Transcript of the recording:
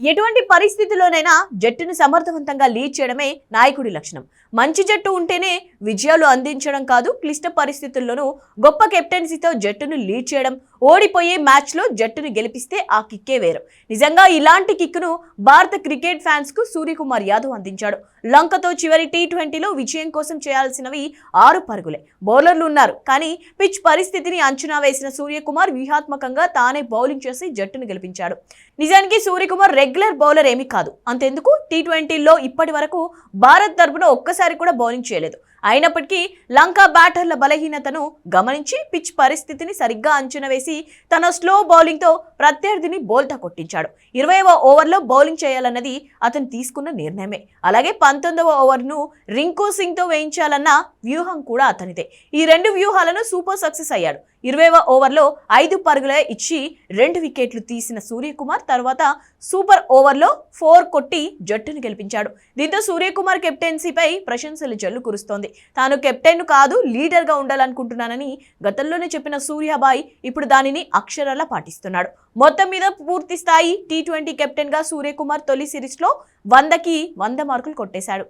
ఎటువంటి పరిస్థితుల్లోనైనా జట్టును సమర్థవంతంగా లీడ్ చేయడమే నాయకుడి లక్షణం. మంచి జట్టు ఉంటేనే విజయాలు అందించడం కాదు క్లిష్ట పరిస్థితుల్లోనూ గొప్ప కెప్టెన్సీతో జట్టును లీడ్ చేయడం ఓడిపోయే మ్యాచ్లో జట్టును గెలిపిస్తే ఆ కిక్కే వేరు. నిజంగా ఇలాంటి కిక్ను భారత క్రికెట్ ఫ్యాన్స్కు సూర్యకుమార్ యాదవ్ అందించాడు. లంకతో చివరి టీ ట్వంటీలో విజయం కోసం చేయాల్సినవి ఆరు పరుగులే. బౌలర్లు ఉన్నారు కానీ పిచ్ పరిస్థితిని అంచనా వేసిన సూర్యకుమార్ వ్యూహాత్మకంగా తానే బౌలింగ్ చేసి జట్టును గెలిపించాడు. నిజానికి సూర్యకుమార్ రెగ్యులర్ బౌలర్ ఏమీ కాదు. అంతెందుకు? టీ ట్వంటీలో ఇప్పటి వరకు భారత్ తరపున ఒక్కసారి కూడా బౌలింగ్ చేయలేదు. అయినప్పటికీ లంక బ్యాటర్ల బలహీనతను గమనించి పిచ్ పరిస్థితిని సరిగ్గా అంచనా వేసి తన స్లో బౌలింగ్తో ప్రత్యర్థిని బోల్తా కొట్టించాడు. ఇరవైవ ఓవర్లో బౌలింగ్ చేయాలన్నది అతను తీసుకున్న నిర్ణయమే. అలాగే పంతొమ్మిదవ ఓవర్ను రింకు సింగ్తో వేయించాలన్న వ్యూహం కూడా అతనిదే. ఈ రెండు వ్యూహాలను సూపర్ సక్సెస్ అయ్యాడు. ఇరవైవ ఓవర్లో ఐదు పరుగులే ఇచ్చి రెండు వికెట్లు తీసిన సూర్యకుమార్ తర్వాత సూపర్ ఓవర్లో ఫోర్ కొట్టి జట్టును గెలిపించాడు. దీంతో సూర్యకుమార్ కెప్టెన్సీపై ప్రశంసలు జల్లు కురుస్తోంది. తాను కెప్టెన్ కాదు లీడర్గా ఉండాలనుకుంటున్నానని గతంలోనే చెప్పిన సూర్యాబాయ్ ఇప్పుడు దానిని అక్షరాలా పాటిస్తున్నాడు. మొత్తం మీద పూర్తి స్థాయి టీ ట్వంటీ కెప్టెన్గా సూర్యకుమార్ తొలి సిరీస్లో వందకి వంద మార్కులు కొట్టేశాడు.